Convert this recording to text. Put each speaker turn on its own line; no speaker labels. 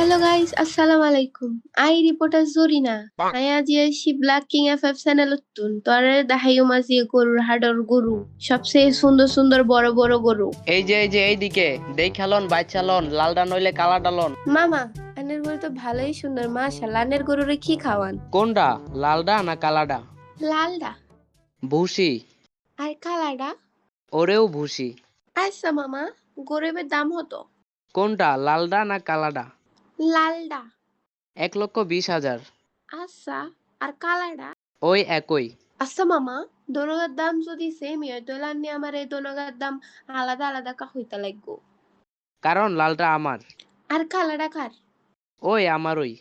Hello guys আসসালামু আলাইকুম I reporter Jarina আই আজি আইসি black king F F channel তুন তরে দেখাইও মাঝি গরুর হাডর গরু। সবচেয়ে সুন্দর সুন্দর বড় বড় গরু।
এই যে এই যে এইদিকে। দেই খেলন বাইচালন লালডা নইলে কালা ডালন।
মামা আনের গরু তো ভালোই সুন্দর মাশাআল্লাহ। আনের গরুরে কি খাওয়ান?
কোনটা লালডা না কালাডা
লালডা
ভুসি।
আর কালাডা
ওরেও ভুসি।
আচ্ছা মামা। গরিবের দাম হতো
কোনটা লালডা না কালাডা
লালডা।
এক লক্ষ বিশ হাজার।
আচ্ছা আর কালাডা?
ওই একই।
আচ্ছা মামা দোনগার দাম যদি সেমই হয় তাহলে লান্নি আমার এই দোনগার দাম আলাদা আলাদা কা হইতে লাগবো।
কারণ লালটা আমার।
আর কালাডা কার?
ওই আমার ওই